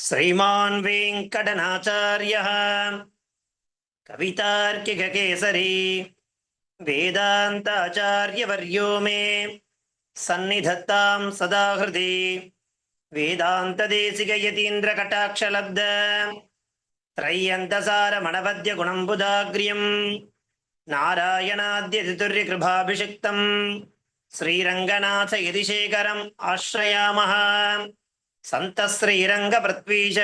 श्रीमान् वेङ्कटनाचार्यः कवितार्किककेसरी वेदान्ताचार्यवर्यो मे सन्निधत्तां सदा हृदि वेदान्तदेशिकयतीन्द्रकटाक्षलब्ध त्रय्यन्तसारमणपद्यगुणम्बुदाग्र्यम् नारायणाद्यतितुर्यकृभाभिषिक्तम् श्रीरङ्गनाथ यदिशेखरम् आश्रयामः सन्तश्रीरङ्गपृथ्वीश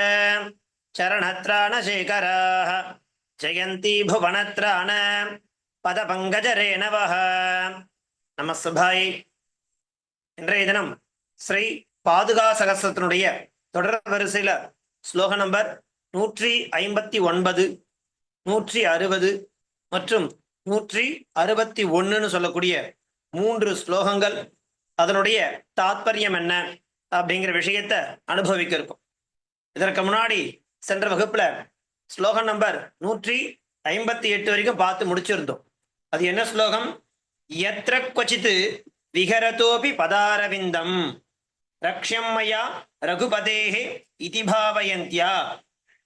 चरणत्राणशेखराः जयन्ती भुवनत्राण பதபங்கஜரேணவः நம சுபாய் இன்றைய தினம் ஸ்ரீ பாதுகா சகசத்தினுடைய தொடர் வரிசையில ஸ்லோக நம்பர் நூற்றி ஐம்பத்தி ஒன்பது நூற்றி அறுபது மற்றும் நூற்றி அறுபத்தி ஒண்ணுன்னு சொல்லக்கூடிய மூன்று ஸ்லோகங்கள் அதனுடைய தாத்பரியம் என்ன அப்படிங்கிற விஷயத்த அனுபவிக்க இருக்கும் இதற்கு முன்னாடி சென்ற வகுப்புல ஸ்லோகம் நம்பர் நூற்றி ஐம்பத்தி எட்டு வரைக்கும் பார்த்து முடிச்சிருந்தோம். அது என்ன ஸ்லோகம்? எத்திர கொச்சித்து விகரதோபி பதாரவிந்தம். ரக்ஷம் மயா ரகுபதேஹே இதிபாவயந்தியா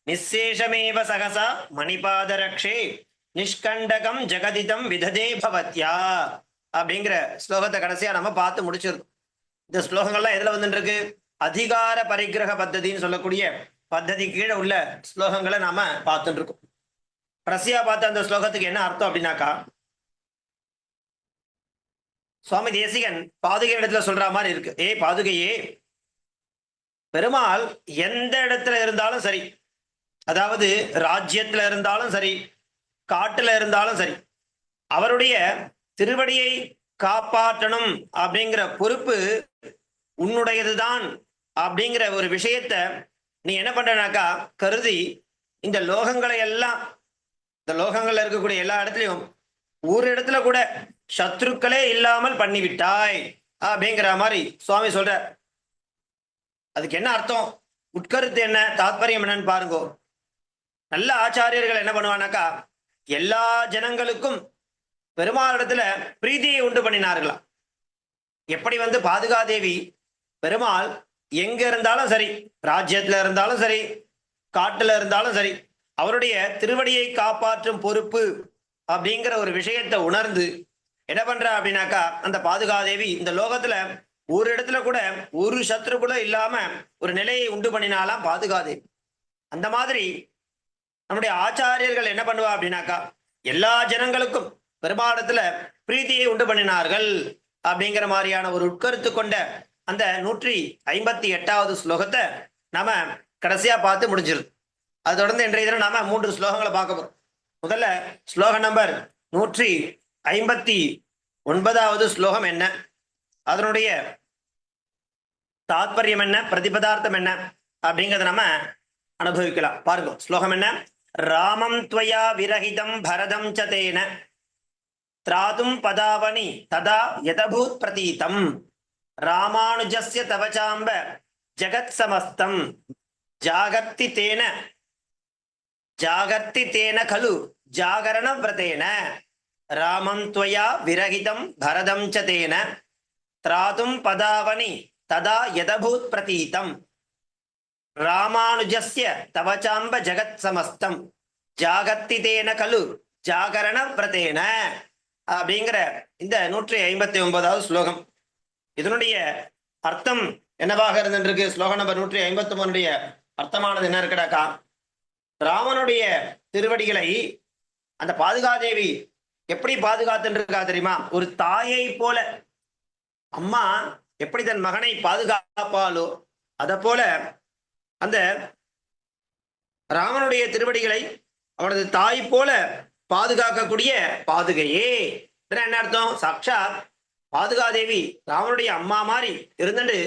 நிசேஷமேவ சகசா மணிபாதரக்ஷே. நிஷ்கண்டகம் ஜெகதிதம் விததே பவத்யா. அப்படிங்கிற ஸ்லோகத்தை கடைசியா நம்ம பார்த்து முடிச்சிருந்தோம். இந்த ஸ்லோகங்கள்லாம் எதுல வந்துட்டு இருக்கு அதிகார பரிகிரக பத்ததின்னு சொல்லக்கூடிய பத்ததி கீழே உள்ள ஸ்லோகங்களை நாம பார்த்துட்டு இருக்கோம் ரஷ்யா பார்த்த அந்த ஸ்லோகத்துக்கு என்ன அர்த்தம் அப்படின்னாக்கா சுவாமி தேசிகன் பாதுகை இடத்துல சொல்ற மாதிரி இருக்கு. ஏ பாதுகையே பெருமாள் எந்த இடத்துல இருந்தாலும் சரி அதாவது ராஜ்யத்துல இருந்தாலும் சரி காட்டுல இருந்தாலும் சரி அவருடைய திருவடியை காப்பாற்றணும் அப்படிங்கிற பொறுப்பு உன்னுடையதுதான் அப்படிங்கிற ஒரு விஷயத்த நீ என்ன பண்றனாக்கா கருதி இந்த லோகங்களை எல்லாம் இந்த லோகங்கள்ல இருக்கக்கூடிய எல்லா இடத்துலயும் ஒரு இடத்துல கூட சத்ருக்களே இல்லாமல் பண்ணிவிட்டாய் அப்படிங்கிற மாதிரி சுவாமி சொல்ற. அதுக்கு என்ன அர்த்தம்? உட்கருத்து என்ன? தாத்பரியம் என்னன்னு பாருங்கோ. நல்ல ஆச்சாரியர்கள் என்ன பண்ணுவானாக்கா எல்லா ஜனங்களுக்கும் பெருமாளிடத்துல பிரீதியை உண்டு பண்ணினார்களாம். எப்படி வந்து பாதுகாதேவி பெருமாள் எங்க இருந்தாலும் சரி ராஜ்யத்துல இருந்தாலும் சரி காட்டுல இருந்தாலும் சரி அவருடைய திருவடியை காப்பாற்றும் பொறுப்பு அப்படிங்கிற ஒரு விஷயத்தை உணர்ந்து என்ன பண்ற அப்படின்னாக்கா அந்த பாதுகாதேவி இந்த லோகத்துல ஒரு இடத்துல கூட ஒரு சத்ரு கூட இல்லாம ஒரு நிலையை உண்டு பண்ணினாலாம் பாதுகாதேவி. அந்த மாதிரி நம்முடைய ஆச்சாரியர்கள் என்ன பண்ணுவா அப்படின்னாக்கா எல்லா ஜனங்களுக்கும் பெருமாடத்துல பிரீத்தியை உண்டு பண்ணினார்கள் அப்படிங்கிற மாதிரியான ஒரு உட்கருத்து கொண்ட அந்த நூற்றி ஐம்பத்தி எட்டாவது ஸ்லோகத்தை நாம கடைசியா பார்த்து முடிஞ்சிருது. அது தொடர்ந்து இன்றைய தினம் நாம மூன்று ஸ்லோகங்களை பார்க்க போறோம். முதல்ல ஸ்லோகம் நம்பர் நூற்றி ஐம்பத்தி ஒன்பதாவது ஸ்லோகம் என்ன? அதனுடைய தாத்பரியம் என்ன? பிரதிபதார்த்தம் என்ன? அப்படிங்கறத நம்ம அனுபவிக்கலாம். பாருங்க ஸ்லோகம் என்ன? ராமம் துவயா விரகிதம் பரதம் ச தேன திராதும் பதாவனி ததா யதபூத் பிரதீதம் ராமானுஜஸ்ய தவச்சாம்ப ஜகத் சமஸ்தம் ஜாகர்த்தி தேன ஜாகர்த்தி தேன கலு ஜாகரண விரதேன ராமம் துவயா விரகிதம் பரதம் ச தேன திராதும் பதாவனி ததா யதபூத் பிரதீதம் ராமானுஜஸ்ய தவச்சாம்ப ஜகத் சமஸ்தம் ஜாகத்தி தேன கலு ஜாகரண விரதேன அப்படிங்கிற இந்த நூற்றி ஐம்பத்தி ஒன்பதாவது ஸ்லோகம். இதனுடைய அர்த்தம் என்னவாக இருந்திருக்கு? ஸ்லோகம் நம்பர் நூற்றி ஐம்பத்தி ஒன்னுடைய அர்த்தமானது என்ன இருக்கடாக்கா? ராமனுடைய திருவடிகளை அந்த பாதுகாதேவி எப்படி பாதுகாத்துருக்கா தெரியுமா? ஒரு தாயை போல. அம்மா எப்படி தன் மகனை பாதுகாப்பாலோ அத போல அந்த ராமனுடைய திருவடிகளை அவனது தாய் போல பாதுகாக்கக்கூடிய பாதுகையே. இதெல்லாம் என்ன அர்த்தம்? சாட்சாத் பாதுகாதேவி ராமனுடைய அம்மா மாதிரி இருந்துட்டு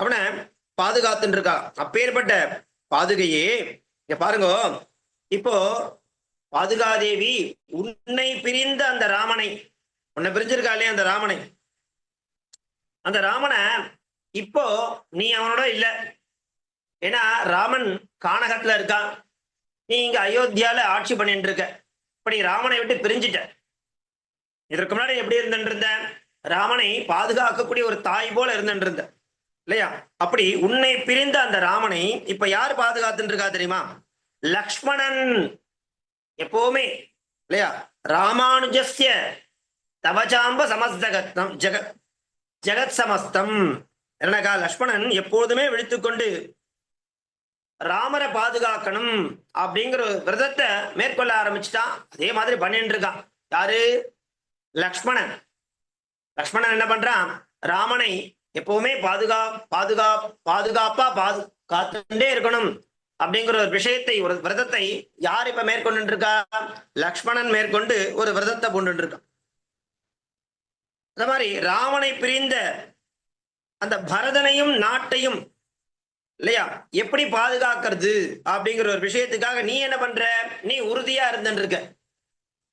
அவனை பாதுகாத்துட்டு இருக்கா அப்பேற்பட்ட பாதுகையே. இங்க பாருங்க. இப்போ பாதுகாதேவி உன்னை பிரிந்த அந்த ராமனை உன்னை பிரிஞ்சிருக்கா இல்லையா அந்த ராமனை? அந்த ராமனை இப்போ நீ அவனோட இல்ல. ஏன்னா ராமன் கானகத்துல இருக்கான். நீ இங்க அயோத்தியால ஆட்சி பண்ணிட்டு இருக்க இப்படி ராமனை விட்டு பிரிஞ்சிட்ட இதற்கு முன்னாடி எப்படி இருந்துட்டு ராமனை பாதுகாக்கக்கூடிய ஒரு தாய் போல இருந்துட்டு இருந்த இல்லையா? அப்படி உன்னை பிரிந்த அந்த ராமனை இப்ப யார் பாதுகாத்துட்டு இருக்கா தெரியுமா? லக்ஷ்மணன். எப்பவுமே இல்லையா? ராமானுஜஸ்ய தவஜாம்ப சமஸ்தகத்தம் ஜெக ஜெகத் சமஸ்தம். என்னக்கா? லக்ஷ்மணன் எப்போதுமே விழித்துக்கொண்டு ராமரை பாதுகாக்கணும் அப்படிங்கிற விரதத்தை மேற்கொள்ள ஆரம்பிச்சுட்டான். அதே மாதிரி பண்ணிட்டு இருக்கான். யாரு? லக்ஷ்மணன். லக்ஷ்மணன் என்ன பண்றான்? ராமனை எப்பவுமே பாதுகா பாதுகா பாதுகாப்பா பாது காத்துட்டே இருக்கணும் அப்படிங்கிற ஒரு விஷயத்தை ஒரு விரதத்தை யார் இப்ப மேற்கொண்டு இருக்கா? லக்ஷ்மணன் மேற்கொண்டு ஒரு விரதத்தை கொண்டு இருக்கான். அந்த மாதிரி ராவனை பிரிந்த அந்த பரதனையும் நாட்டையும் இல்லையா? எப்படி பாதுகாக்கிறது அப்படிங்கிற ஒரு விஷயத்துக்காக நீ என்ன பண்ற? நீ உறுதியா இருந்துருக்க இருக்க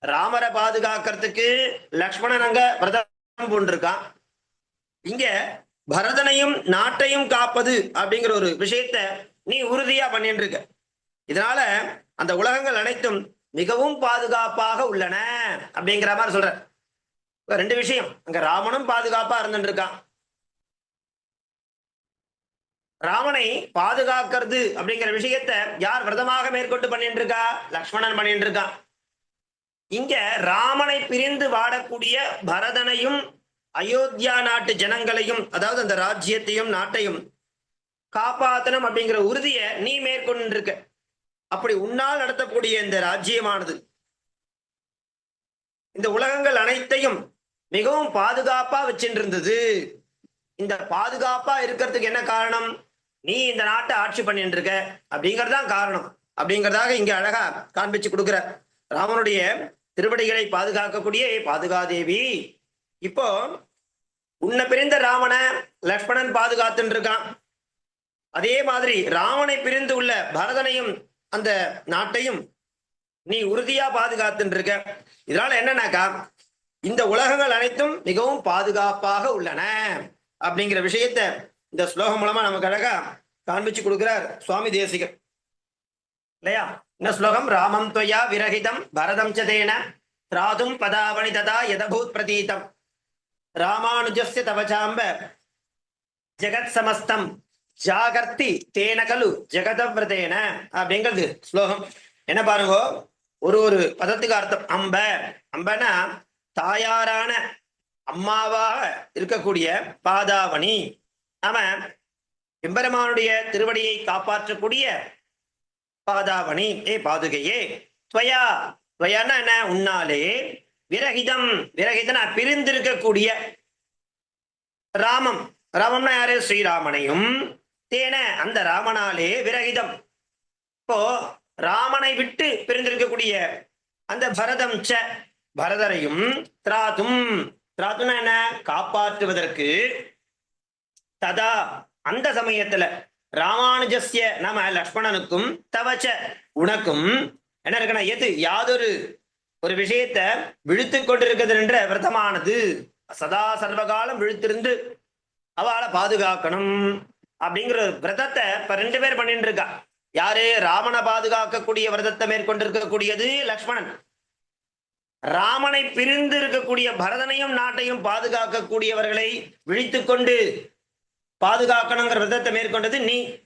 ராமரை பாதுகாக்கிறதுக்கு லக்ஷ்மணன் அங்க விரதம் பூண்டிருக்கான் இங்க பரதனையும் நாட்டையும் காப்பது அப்படிங்கிற ஒரு விஷயத்த நீ உறுதியா பண்ணிட்டு இருக்க இதனால அந்த உலகங்கள் அனைத்தும் மிகவும் பாதுகாப்பாக உள்ளன அப்படிங்கிற மாதிரி சொல்ற. ரெண்டு விஷயம். அங்க ராமனும் பாதுகாப்பா இருந்துட்டு இருக்கான் ராமனை பாதுகாக்கிறது அப்படிங்கிற விஷயத்த யார் விரதமாக மேற்கொண்டு பண்ணிட்டு இருக்கா லக்ஷ்மணன் பண்ணிட்டு இருக்கான் இங்க ராமனை பிரிந்து வாடக்கூடிய பரதனையும் அயோத்தியா நாட்டு ஜனங்களையும் அதாவது அந்த ராஜ்யத்தையும் நாட்டையும் காப்பாத்தனம் அப்படிங்கிற உறுதியை நீ மேற்கொண்டு இருக்க அப்படி உன்னால் நடத்தக்கூடிய இந்த ராஜ்யமானது. இந்த உலகங்கள் அனைத்தையும் மிகவும் பாதுகாப்பா வச்சுட்டு இருந்தது இந்த பாதுகாப்பா இருக்கிறதுக்கு என்ன காரணம்? நீ இந்த நாட்டை ஆட்சி பண்ணிட்டு இருக்க அப்படிங்கறதான் காரணம். அப்படிங்கிறதாக இங்க அழகா காண்பிச்சு கொடுக்குற ராமனுடைய திருவடிகளை பாதுகாக்கக்கூடிய பாதுகாதேவி. இப்போ உன்னை பிரிந்த ராமனை லக்ஷ்மணன் பாதுகாத்துட்டு இருக்கான் அதே மாதிரி ராவனை பிரிந்து உள்ள பரதனையும் அந்த நாட்டையும் நீ உறுதியா பாதுகாத்துட்டு இருக்க இதனால என்னன்னாக்கா இந்த உலகங்கள் அனைத்தும் மிகவும் பாதுகாப்பாக உள்ளன அப்படிங்கிற விஷயத்த இந்த ஸ்லோகம் மூலமா நமக்கு அழகா காண்பிச்சு கொடுக்கிறார் சுவாமி தேசிகர். இல்லையா? இந்த ஸ்லோகம் ராமம் துவயா விரகிதம் பரதம் சதேன திராதும் பதாவணி ததா யதபூத் பிரதீதம். ராமானுஜஸ்ய தவச்சாம்ப ஜெகத் சமஸ்தம் ஜாகர்த்தி தேன கலு ஜெகதவிரதேன அப்படிங்கிறது ஸ்லோகம். என்ன பாருங்க? ஒரு ஒரு பதத்துக்கு அர்த்தம். அம்ப அம்பனா தாயாரான அம்மாவாக இருக்கக்கூடிய பாதாவணி. நாம எம்பெருமானுடைய திருவடியை காப்பாற்றக்கூடிய பாதாவணி ஏ பாதுகையே. துவயா துவயான்னா என்ன? உன்னாலே விரகிதம் விரகிதனா பிரிந்திருக்கக்கூடிய ராமம். ராமம்னா யாரு? ஸ்ரீராமனையும். தேன அந்த ராமனாலே விரகிதம். இப்போ ராமனை விட்டு பிரிந்திருக்கக்கூடிய அந்த பரதம் ச பரதரையும் திராதும். திராதுனா என்ன? காப்பாற்றுவதற்கு ததா அந்த சமயத்துல ராமானுஜஸ்ய நம லக்ஷ்மணனுக்கும் தவச்ச உனக்கும் என்ன இருக்கணும் எது? யாதொரு ஒரு விஷயத்த விழுத்து கொண்டிருக்கிறது என்ற விரதமானது. சதா சர்வகாலம் விழுத்திருந்து அவளை பாதுகாக்கணும் அப்படிங்கிற ஒரு விரதத்தை இப்ப ரெண்டு பேர் பண்ணிட்டு இருக்கா யாரு? ராமனை பாதுகாக்கக்கூடிய விரதத்தை மேற்கொண்டிருக்கக்கூடியது லக்ஷ்மணன். ராமனை பிரிந்து இருக்கக்கூடிய பரதனையும் நாட்டையும் பாதுகாக்கக்கூடியவர்களை விழித்து கொண்டு பாதுகாக்கணுங்கிற விதத்தை மேற்கொண்டது நீ.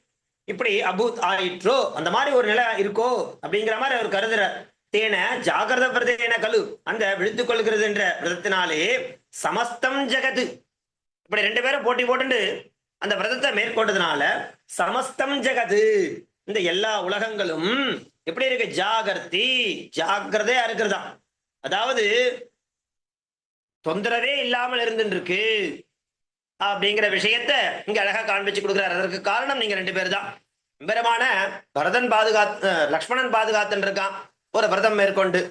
இப்படி அபூத் ஆயிற்றோ? அந்த மாதிரி ஒரு நிலை இருக்கோ? அப்படிங்கிற மாதிரி அவர் கருதுற. தேன ஜாகிரத பிரதேன கலு. அந்த விழுத்து கொள்கிறது என்ற விதத்தினாலே சமஸ்தம் ஜெகது. இப்படி ரெண்டு பேரும் போட்டி போட்டு அந்த விரதத்தை மேற்கொண்டதுனால சமஸ்தம் ஜெகது. இந்த எல்லா உலகங்களும் எப்படி இருக்கு? ஜாகர்த்தி ஜாகிரதையா இருக்கிறதா அதாவது தொந்தரவே இல்லாமல் இருந்துருக்கு அப்படிங்கிற விஷயத்த இங்க அழகா காண்பிச்சு கொடுக்குறாரு. அதற்கு காரணம் நீங்க ரெண்டு பேர் தான். பெருமான பரதன் பாதுகாத்து லக்ஷ்மணன் பாதுகாத்துன்னு இருக்கான். ஒரு விரதம் மேற்கொண்டு.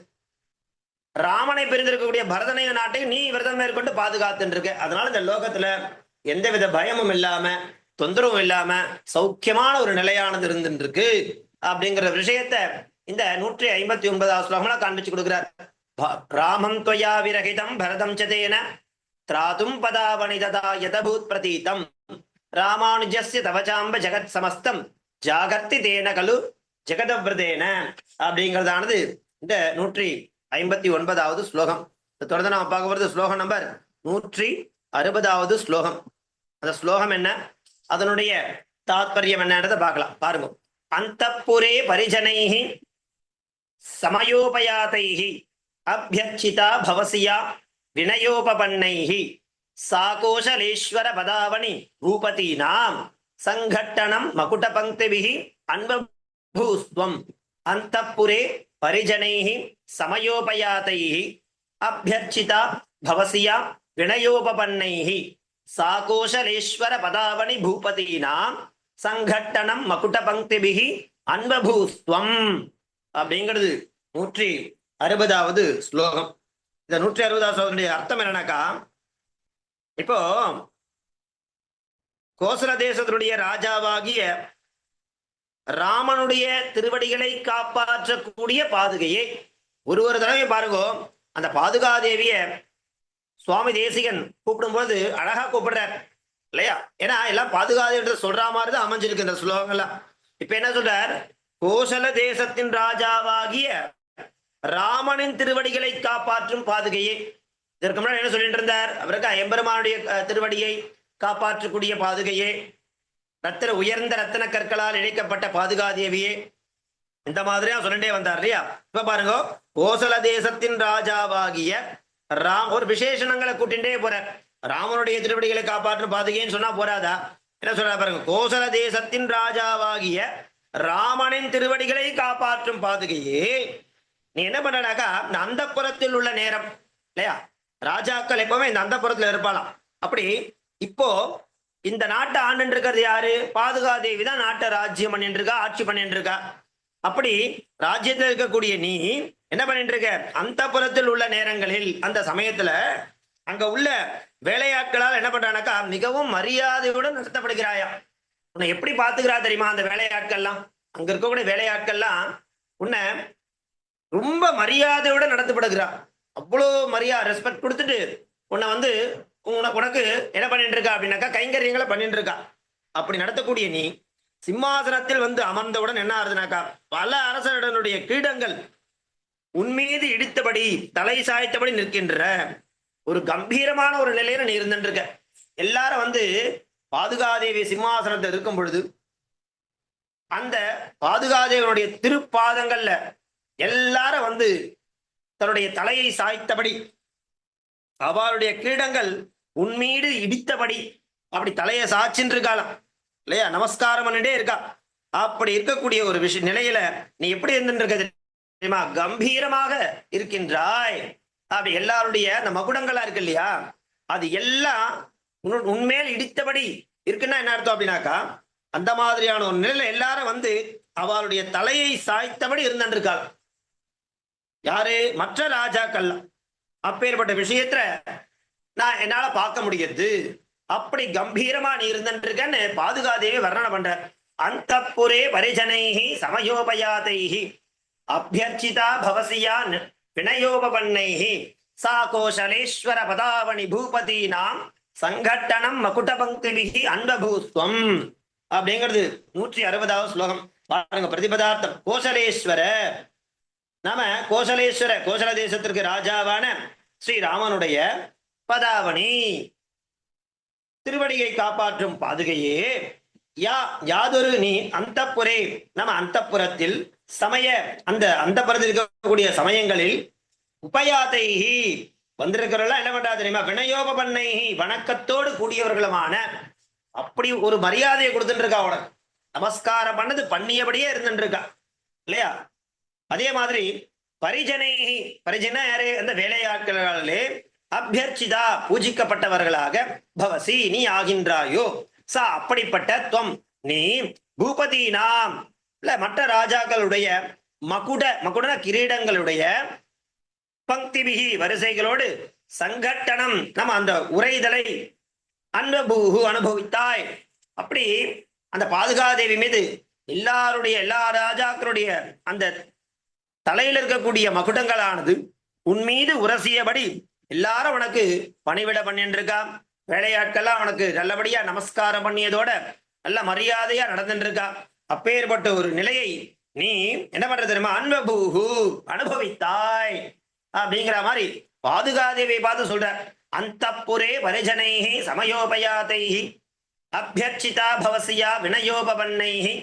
ராமனை பிரிந்திருக்கக்கூடிய பரதனைய நாட்டையும் நீ விரதம் மேற்கொண்டு பாதுகாத்துன்னு இருக்க. அதனால இந்த லோகத்துல எந்தவித பயமும் இல்லாம தொந்தரவும் இல்லாம சௌக்கியமான ஒரு நிலையானது இருந்துட்டு இருக்கு. அப்படிங்கிற விஷயத்த இந்த நூற்றி ஐம்பத்தி ஒன்பதாவது ஸ்லோகம்ல காண்பிச்சு கொடுக்குறார். ராமம் துவயா விரகிதம் பரதம் சதேன திராதும் பதாவணிததா யதபூத் பிரதீதம் ராமானுஜஸ்ய தவச்சாம்ப ஜெகத் சமஸ்தம் ஜாகர்த்தி தேன கலு ஜெகதவிரதேன அப்படிங்கிறதானது இந்த நூற்றி ஐம்பத்தி ஒன்பதாவது ஸ்லோகம். தொடர்ந்து நாம் பார்க்க போறது ஸ்லோகம் நம்பர் நூற்றி அறுபதாவது ஸ்லோகம். அந்த ஸ்லோகம் என்ன? அதனுடைய தாத்பரியம் என்னன்றதை பார்க்கலாம். பாருங்க. அந்தப்புரே பரிஜனைஹி சமயோபயாதைஹி அபியர்ச்சிதா பவசியா வினயோபபன்னைஹி சாகோஷலேஸ்வர பதாவணி பூபதீனாம் சங்கட்டனம் மகுட பங்கிபிஹி அன்பூஸ்துவம் புரே பரிஜனைஹி சமயோபயாதைஹி அபியர்ச்சிதா பவசியா வினயோபபன்னைஹி சாகோஷலேஸ்வர பதாவணி பூபதீனாம் சங்கட்டனம் மகுட பங்கிபிஹி அன்பபூஸ்துவம். அப்படிங்கிறது நூற்றி அறுபதாவது ஸ்லோகம். இந்த நூற்றி அறுபதாவது சோதனுடைய அர்த்தம் என்னன்னாக்கா இப்போ கோசல தேசத்தினுடைய ராஜாவாகிய ராமனுடைய திருவடிகளை காப்பாற்றக்கூடிய பாதுகையை ஒரு ஒரு தடவை பாருங்க அந்த பாதுகாதேவிய சுவாமி தேசிகன் கூப்பிடும்போது அழகா கூப்பிடுறார். இல்லையா? ஏன்னா எல்லாம் பாதுகாதேவி சொல்ற மாதிரி தான் அமைஞ்சிருக்கு இந்த ஸ்லோகங்கள்லாம். இப்ப என்ன சொல்றார்? கோசல தேசத்தின் ராஜாவாகிய ராமனின் திருவடிகளை காப்பாற்றும் பாதுகையே. இதற்கு முன்னாடி என்ன சொல்லிட்டு இருந்தார் அவருக்கு எம்பெருமானுடைய திருவடியை காப்பாற்றக்கூடிய பாதுகையே. ரத்தன உயர்ந்த ரத்தன கற்களால் இழைக்கப்பட்ட பாதுகாதேவியே. இந்த மாதிரியா சொல்லிட்டே வந்தார் இல்லையா? இப்ப பாருங்க கோசல தேசத்தின் ராஜாவாகிய ராம் ஒரு விசேஷணங்களை கூட்டிகிட்டே போற ராமனுடைய திருவடிகளை காப்பாற்றும் பாதுகைன்னு சொன்னா போறாதா? என்ன சொல்ற பாருங்க கோசல தேசத்தின் ராஜாவாகிய ராமனின் திருவடிகளை காப்பாற்றும் பாதுகையே. நீ என்ன பண்றனாக்கா இந்த அந்தப்புறத்தில் உள்ள நேரம் இல்லையா? ராஜாக்கள் எப்பவுமே இந்த அந்தப்புறத்துல இருப்பாளாம். அப்படி இப்போ இந்த நாட்டை ஆண்டு இருக்கிறது யாரு? பாதுகாதேவி தான் நாட்டை ராஜ்யம் பண்ணிட்டு இருக்கா ஆட்சி பண்ணிட்டு இருக்கா அப்படி ராஜ்யத்தில் இருக்கக்கூடிய நீ என்ன பண்ணிட்டு இருக்க அந்த உள்ள நேரங்களில் அந்த சமயத்துல அங்க உள்ள வேலையாட்களால் என்ன பண்றானாக்கா மிகவும் மரியாதையுடன் நடத்தப்படுகிறாயா? உன்னை எப்படி பாத்துக்கிறா தெரியுமா அந்த வேலையாட்கள்லாம்? அங்க இருக்கக்கூடிய வேலையாட்கள்லாம் உன்னை ரொம்ப மரியாதையோட நடத்தப்படுகிறா அவ்வளோ மரியாதை ரெஸ்பெக்ட் கொடுத்துட்டு உன்னை வந்து உனக்கு உனக்கு என்ன பண்ணிட்டு இருக்கா அப்படின்னாக்கா கைங்கரியங்களை பண்ணிட்டு இருக்கா அப்படி நடத்தக்கூடிய நீ சிம்மாசனத்தில் வந்து அமர்ந்தவுடன் என்ன ஆகுதுனாக்கா பல அரசனுடைய கீடங்கள் உன்மீது இடித்தபடி தலை சாய்த்தபடி நிற்கின்ற ஒரு கம்பீரமான ஒரு நிலையில நீ இருந்துருக்க எல்லாரும் வந்து பாதுகாதேவி சிம்மாசனத்தில் இருக்கும் பொழுது அந்த பாதுகாதேவனுடைய திருப்பாதங்கள்ல எல்லாரும் வந்து தன்னுடைய தலையை சாய்த்தபடி அவளுடைய கிரீடங்கள் உன்மீடு இடித்தபடி அப்படி தலையை சாய்ச்சின்னு இருக்காளாம் இல்லையா? நமஸ்காரம் பண்ணிட்டே இருக்கா. அப்படி இருக்கக்கூடிய ஒரு விஷய நிலையில நீ எப்படி இருந்துட்டு இருக்க தெரியுமா? கம்பீரமாக இருக்கின்றாய். அப்படி எல்லாருடைய அந்த மகுடங்களா இருக்கு இல்லையா? அது எல்லாம் உண்மையில் உன்மேல் இடித்தபடி இருக்குன்னா என்ன அர்த்தம் அப்படின்னாக்கா அந்த மாதிரியான ஒரு நிலையில எல்லாரும் வந்து அவளுடைய தலையை சாய்த்தபடி இருந்துருக்காள் யாரு? மற்ற ராஜாக்கள். அப்பேற்பட்ட விஷயத்துல நான் என்னால பார்க்க முடியுது. அப்படி கம்பீரமா நீ இருந்துருக்கன்னு பாதுகாதேவி வர்ணனை பண்ற. அந்த புரே பரிஜனைஹி சமயோபயாதைஹி. அபியர்ச்சிதா பவசியா ந- வினயோபவன்னைஹி. சா கோஷலேஸ்வர பதாவணி பூபதீனாம் சங்கட்டனம் மகுட பங்கிபிகி அன்பபூஸ்வம். அப்படிங்கிறது நூற்றி அறுபதாவது ஸ்லோகம். பாருங்க பிரதிபதார்த்தம். கோசலேஸ்வர நாம கோசலேஸ்வர கோசல தேசத்திற்கு ராஜாவான ஸ்ரீராமனுடைய பதாவணி. திருவடியை காப்பாற்றும் பாதுகையே. யா யாதொரு நீ அந்தப்புரே. நம்ம அந்தப்புறத்தில் சமய அந்த அந்தப்புறத்தில் இருக்கக்கூடிய சமயங்களில் உபயாதைஹி. வந்திருக்கிறவர்களா என்ன பண்றா தெரியுமா? வினயோபன்னைஹி வணக்கத்தோடு கூடியவர்களுமான அப்படி ஒரு மரியாதையை கொடுத்துட்டு இருக்கா உனக்கு நமஸ்காரம் பண்ணது பண்ணியபடியே இருந்துட்டு இருக்கா. இல்லையா? அதே மாதிரி பரிஜனை பரிஜன யாரு? அந்த வேலையாட்களாலே அபியர்ச்சிதா பூஜிக்கப்பட்டவர்களாக பவசி நீ ஆகின்றாயோ? சா அப்படிப்பட்ட துவம். நீ பூபதி நாம் இல்ல மற்ற ராஜாக்களுடைய மகுட மகுட கிரீடங்களுடைய பங்கிபிகி வரிசைகளோடு சங்கட்டனம். நம்ம அந்த உரைதலை அன்பபூகு அனுபவித்தாய். அப்படி அந்த பாதுகாதேவி மீது எல்லாருடைய எல்லா ராஜாக்களுடைய அந்த தலையில் இருக்கக்கூடிய மகுடங்களானது உன் மீது உரசியபடி எல்லாரும் உனக்கு பணிவிட பண்ணிட்டு இருக்கா வேலையாட்கள்லாம் உனக்கு நல்லபடியா நமஸ்காரம் பண்ணியதோட நல்ல மரியாதையா நடந்துட்டு இருக்கா அப்பேற்பட்ட ஒரு நிலையை நீ என்ன பண்ற தெரியுமா? அன்பபூஹு அனுபவித்தாய். அப்படிங்கிற மாதிரி பாதுகாதேவியை பார்த்து சொல்ற. அந்த புரே பரிஜனைஹி சமயோபயாதைஹி அபியர்ச்சிதா பவசியா வினயோபவன்னைஹி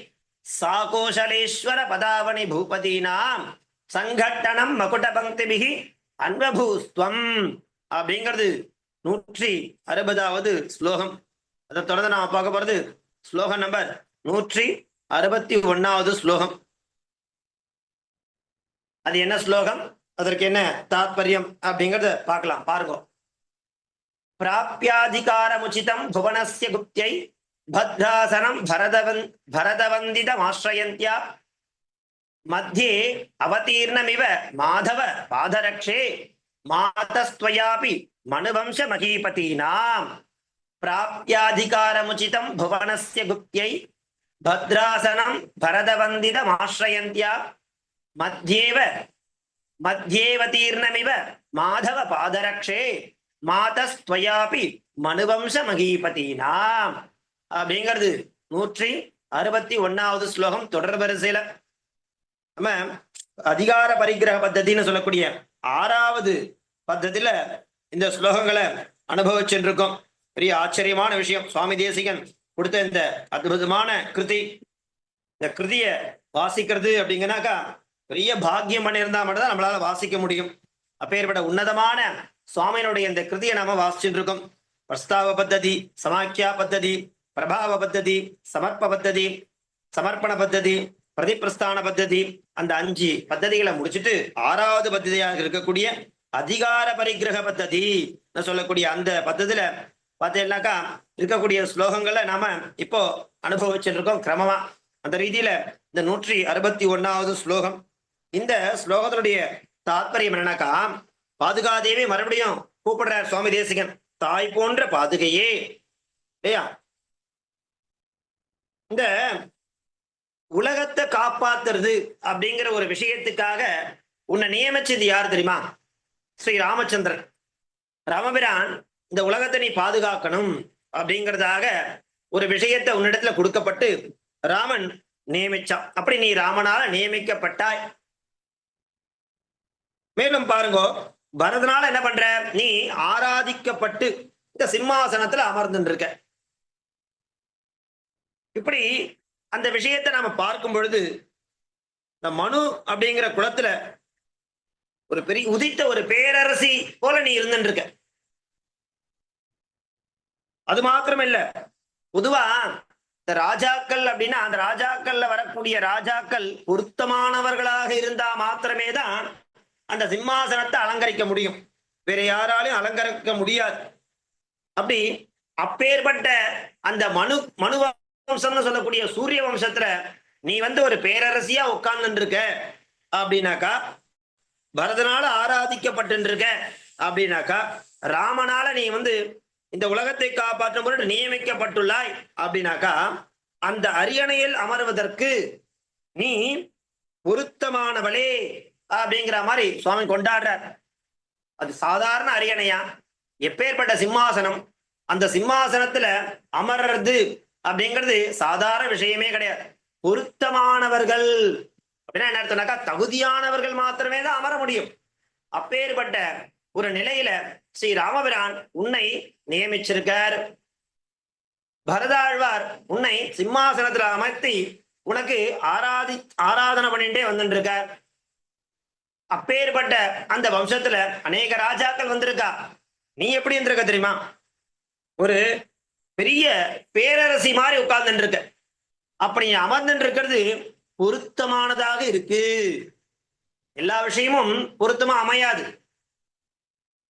சாகோஷலேஸ்வர பதாவணி பூபதீனாம். சங்கட்டனம் மகுட பங்கிபிகி அன்பபூஸ்துவம் அப்படிங்கிறது நூற்றி அறுபதாவது ஸ்லோகம். அதை தொடர்ந்து நாம பார்க்க போறது ஸ்லோகம் நம்பர் நூற்றி அறுபத்தி ஒன்னாவது ஸ்லோகம். அது என்ன ஸ்லோகம்? அதற்கு என்ன தாத்பரியம் அப்படிங்கறத பார்க்கலாம். பாருங்க. பிராப்யாதிகாரமுச்சிதம் புவனசிய குப்தியை பத்ராசனம் பரதவன் பரதவந்திதமாஸ்ரயந்தியா மத்தியே அவதீர்ணமிவ மாதவ பாதரக்ஷே மாதஸ்துவயாபி மனுவம்ச மகீபதீனாம் பிராப்தியாதிகாரமுச்சிதம் புவனஸ்ய குப்தியை பத்ராசனம் பரதவந்திதமாஸ்ரயந்தியா மத்தியேவ மத்தியேவதீர்ணமிவ மாதவ பாதரக்ஷே மாதஸ்துவயாபி மனுவம்ச மகீபதீனாம் அப்படிங்கிறது நூற்றி அறுபத்தி ஒன்னாவது ஸ்லோகம் தொடர் வரிசையில நம்ம அதிகார பரிகிரக பத்ததின்னு சொல்லக்கூடிய ஆறாவது பத்தத்தில இந்த ஸ்லோகங்களை அனுபவிச்சுருக்கோம் பெரிய ஆச்சரியமான விஷயம். சுவாமி தேசிகன் கொடுத்த இந்த அற்புதமான கிருதி. இந்த கிருதிய வாசிக்கிறது அப்படிங்கனாக்கா பெரிய பாக்கியம் பண்ணியிருந்தா மட்டும் தான் நம்மளால வாசிக்க முடியும். அப்பேற்பட்ட உன்னதமான சுவாமியினுடைய இந்த கிருதியை நாம வாசிச்சுட்டு இருக்கோம் பிரஸ்தாவ பத்ததி சமாக்கியா பத்ததி பிரபாவ பத்ததி சமர்ப்ப பத்ததி சமர்ப்பண பத்ததி பிரதிப்பிரஸ்தான பத்ததி. அந்த அஞ்சு பத்ததிகளை முடிச்சுட்டு ஆறாவது பத்ததியாக இருக்கக்கூடிய அதிகார பரிகிரக பத்ததி சொல்லக்கூடிய அந்த பத்ததியில பார்த்தீங்கன்னாக்கா இருக்கக்கூடிய ஸ்லோகங்களை நாம இப்போ அனுபவிச்சுட்டு இருக்கோம் கிரமமா. அந்த ரீதியில இந்த நூற்றி அறுபத்தி ஒன்னாவது ஸ்லோகம். இந்த ஸ்லோகத்தினுடைய தாத்பரியம் என்னன்னாக்கா பாதுகாதேவி மறுபடியும் கூப்பிடுறார் சுவாமி தேசிகன் தாய் போன்ற பாதுகையே. இல்லையா? இந்த உலகத்தை காப்பாத்துறது அப்படிங்கிற ஒரு விஷயத்துக்காக உன்னை நியமிச்சது யார் தெரியுமா? ஸ்ரீ ராமச்சந்திரன். ராமபிரான் இந்த உலகத்தை நீ பாதுகாக்கணும் அப்படிங்கிறதாக ஒரு விஷயத்தை உன்னிடத்துல கொடுக்கப்பட்டு ராமன் நியமிச்சான். அப்படி நீ ராமனால நியமிக்கப்பட்டாய். மேலும் பாருங்க பரதனால என்ன பண்ற? நீ ஆராதிக்கப்பட்டு இந்த சிம்மாசனத்துல அமர்ந்துருக்க இருக்க. இப்படி அந்த விஷயத்தை நாம பார்க்கும் பொழுது இந்த மனு அப்படிங்கிற குலத்துல ஒரு பெரிய உதித்த ஒரு பேரரசி போல நீ இருந்துருக்க அது மாத்திரம் இல்ல பொதுவா இந்த ராஜாக்கள் அப்படின்னா அந்த ராஜாக்கள்ல வரக்கூடிய ராஜாக்கள் பொருத்தமானவர்களாக இருந்தா மாத்திரமே தான் அந்த சிம்மாசனத்தை அலங்கரிக்க முடியும். வேற யாராலையும் அலங்கரிக்க முடியாது. அப்படி அப்பேற்பட்ட அந்த மனு மனுவா வம்சம்னு சொல்லக்கூடிய சூரிய வம்சத்துல நீ வந்து ஒரு பேரரசியா உட்கார்ந்து இருக்க அப்படின்னாக்கா பரதனால ஆராதிக்கப்பட்டு இருக்க அப்படின்னாக்கா ராமனால நீ வந்து இந்த உலகத்தை காப்பாற்றும் பொருட்டு நியமிக்கப்பட்டுள்ளாய் அப்படின்னாக்கா அந்த அரியணையில் அமர்வதற்கு நீ பொருத்தமானவளே அப்படிங்கிற மாதிரி சுவாமி கொண்டாடுறார். அது சாதாரண அரியணையா எப்பேற்பட்ட சிம்மாசனம். அந்த சிம்மாசனத்துல அமர்றது அப்படிங்கிறது சாதாரண விஷயமே கிடையாது. பொருத்தமானவர்கள் அப்படின்னா என்ன அர்த்தம்னாக்கா தகுதியானவர்கள் மாத்திரமே தான் அமர முடியும். அப்பேற்பட்ட ஒரு நிலையில ஸ்ரீ ராமபிரான் உன்னை நியமிச்சிருக்கார். பரதாழ்வார் உன்னை சிம்மாசனத்துல அமர்த்தி உனக்கு ஆராதி ஆராதனை பண்ணிட்டே வந்துட்டு இருக்கார் அப்பேற்பட்ட அந்த வம்சத்துல அநேக ராஜாக்கள் வந்திருக்கா. நீ எப்படி இருந்திருக்க தெரியுமா? ஒரு பெரிய பேரரசி மாதிரி உட்கார்ந்துட்டு இருக்க அப்படி நீ அமர்ந்துட்டு இருக்கிறது பொருத்தமானதாக இருக்கு. எல்லா விஷயமும் பொருத்தமா அமையாது.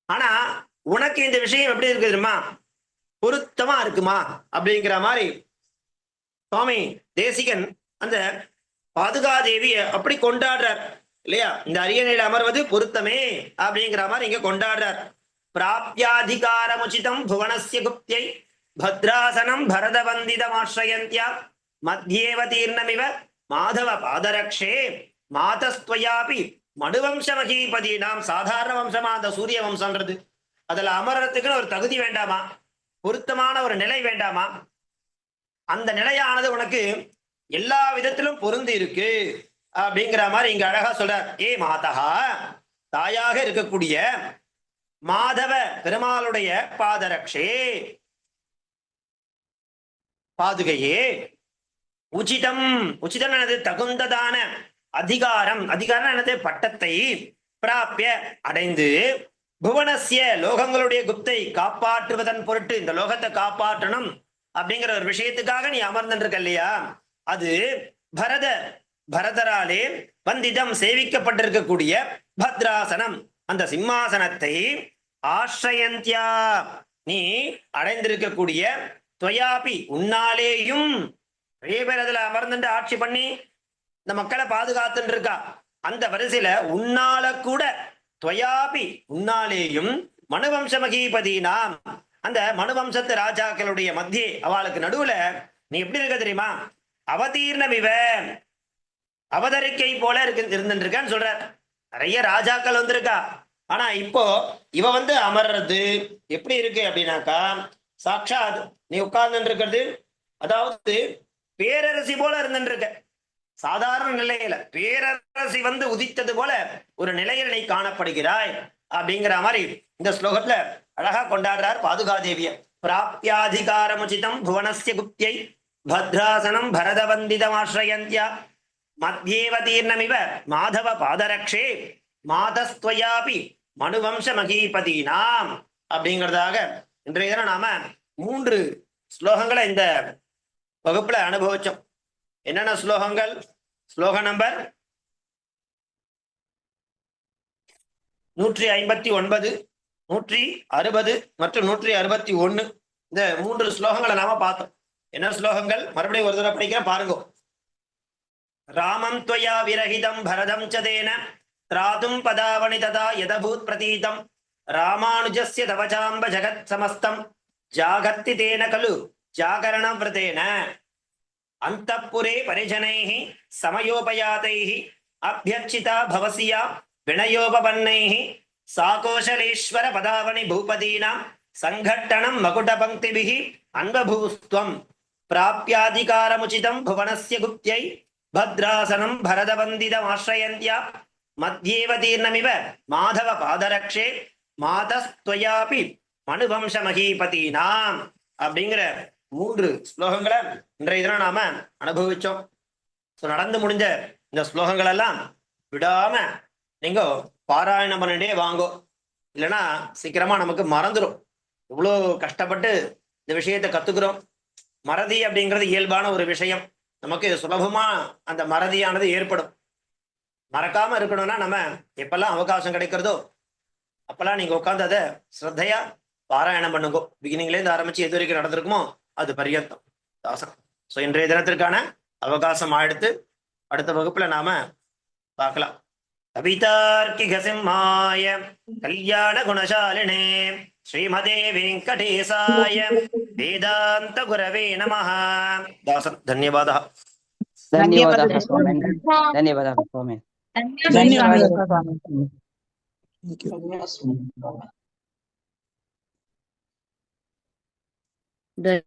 ஆனா உனக்கு இந்த விஷயம் எப்படி இருக்கு தெரியுமா? பொருத்தமா இருக்குமா? அப்படிங்கிற மாதிரி சுவாமி தேசிகன் அந்த பாதுகாதேவிய அப்படி கொண்டாடுறார். இல்லையா? இந்த அரியணையில் அமர்வது பொருத்தமே அப்படிங்கிற மாதிரி இங்க கொண்டாடுறார். பிராப்தியாதிகாரமுச்சிதம் புவனசிய குப்தியை பத்ராசனம் பரதவந்திதமாஸ்ரயந்தியா மத்தியேவ தீர்ணமிவ மாதவ பாதரக்ஷே மாதஸ்துவயாபி மடுவம்ச மகீபதி நாம் சாதாரண வம்சமா அந்த சூரிய வம்சம்ன்றது அதுல அமரத்துக்குன்னு ஒரு தகுதி வேண்டாமா பொருத்தமான ஒரு நிலை வேண்டாமா அந்த நிலையானது உனக்கு எல்லா விதத்திலும் பொருந்தி இருக்கு. அப்படிங்கிற மாதிரி இங்க அழகா சொல்றார் ஏ மாதகா தாயாக இருக்கக்கூடிய மாதவ பெருமாளுடைய பாதரக்ஷே. பாதுகையே. உச்சிதம் உச்சிதம் எனது தகுந்ததான அதிகாரம் அதிகாரம் எனது பட்டத்தை பிராப்பிய அடைந்து புவனசிய லோகங்களுடைய குப்தை காப்பாற்றுவதன் பொருட்டு இந்த லோகத்தை காப்பாற்றணும் அப்படிங்கிற ஒரு விஷயத்துக்காக நீ அமர்ந்துருக்க இல்லையா? அது பரத பரதராலே வந்திதம் சேவிக்கப்பட்டிருக்கக்கூடிய பத்ராசனம். அந்த சிம்மாசனத்தை ஆசிரயந்தியா. நீ அடைந்திருக்கக்கூடிய துவயாபி உன்னாலேயும். நிறைய பேர் அதுல அமர்ந்துட்டு ஆட்சி பண்ணி இந்த மக்களை பாதுகாத்துட்டு இருக்கா அந்த வரிசையில உன்னால கூட துவயாபி உன்னாலேயும் மனுவம்ச மகீபதினாம் அந்த மனுவம்சத்து ராஜாக்களுடைய மத்தியே அவளுக்கு நடுவுல நீ எப்படி இருக்க தெரியுமா? அவதீர்ணம் இவ. அவதரிக்கை போல இருக்கு இருந்துருக்கான்னு சொல்ற நிறைய ராஜாக்கள் வந்திருக்கா. ஆனா இப்போ இவ வந்து அமர்றது எப்படி இருக்கு அப்படின்னாக்கா சாட்சாத் நீ உட்கார்ந்து இருக்கிறது அதாவது பேரரசி போல இருந்துருக்க. சாதாரண நிலையில பேரரசி வந்து உதித்தது போல ஒரு நிலையில் நீ காணப்படுகிறாய் அப்படிங்கிற மாதிரி இந்த ஸ்லோகத்துல அழகா கொண்டாடுறார் பாதுகாதேவிய பிராப்தியாதிகாரமுச்சிதம் புவனசிய குப்தியை பத்ராசனம் பரதவந்திதமாஸ்ரயந்தியா மத்தியேவ தீர்ணமிவ மாதவ பாதரக்ஷே மாதஸ்துவயாபி மனுவம்ச மகீபதீனாம் அப்படிங்கிறதாக இன்றைய தினம் நாம மூன்று ஸ்லோகங்களை இந்த வகுப்புல அனுபவிச்சோம். என்னென்ன ஸ்லோகங்கள்? ஸ்லோக நம்பர் நூற்றி ஐம்பத்தி ஒன்பது நூற்றி அறுபது மற்றும் நூற்றி அறுபத்தி ஒன்று இந்த மூன்று ஸ்லோகங்களை நாம பார்த்தோம். என்ன ஸ்லோகங்கள்? மறுபடியும் ஒரு தடவை படிக்கிறேன் பாருங்க. ராமம் துவயா விரகிதம் பரதம் சதேன ராதும் பதாவணி ததா யதபூத் பிரதீதம். రామానుజస్య తవచాంబ జగత్ సమస్తం. జాగత్తి తేన కలు జాగరణ వ్రతేన. అంతఃపురే పరిజనై సమయోపయాతై అభ్యర్చిత భవసియా వినయోపన్నై సాకోశలేశ్వర పదావని భూపదీనా సంఘట్టణం మకుట పంక్తి అన్వభూస్వం ప్రాప్యాధికారముచితం భువనస్య గుప్త్యై భద్రాసనం భరదవందితమాశ్రయంత్యా మధ్యేవ తీర్ణమివ మాధవ పాదరక్షే மாதஸ்துவயாபி மனுவம்ச மகீபதினாம் அப்படிங்கிற மூன்று ஸ்லோகங்களை இன்றைய தினம் நாம அனுபவிச்சோம். ஸோ நடந்து முடிஞ்ச இந்த ஸ்லோகங்கள் எல்லாம் விடாம நீங்க பாராயணம் பண்ணிட்டே வாங்கோ. இல்லைன்னா சீக்கிரமா நமக்கு மறந்துடும் இவ்வளோ கஷ்டப்பட்டு இந்த விஷயத்தை கத்துக்கிறோம். மறதி அப்படிங்கிறது இயல்பான ஒரு விஷயம். நமக்கு சுலபமா அந்த மறதியானது ஏற்படும். மறக்காம இருக்கணும்னா நம்ம எப்பெல்லாம் அவகாசம் கிடைக்கிறதோ அப்பெல்லாம் நீங்க உட்காந்து அதை ஸ்ரத்தையா பாராயணம் பண்ணுங்க. பிகினிங்ல இருந்து ஆரம்பிச்சு எது வரைக்கும் நடந்திருக்குமோ அது பரியந்தம். தாசம் ஸோ இன்றைய தினத்திற்கான அவகாசம் ஆயிடுத்து அடுத்த வகுப்புல நாம பார்க்கலாம். கவிதார்க்கிக சிம்மாய கல்யாண குணசாலினே ஸ்ரீமதே வெங்கடேசாய வேதாந்த குரவே நமः தாசம் தன்யவாதः. Thank you. The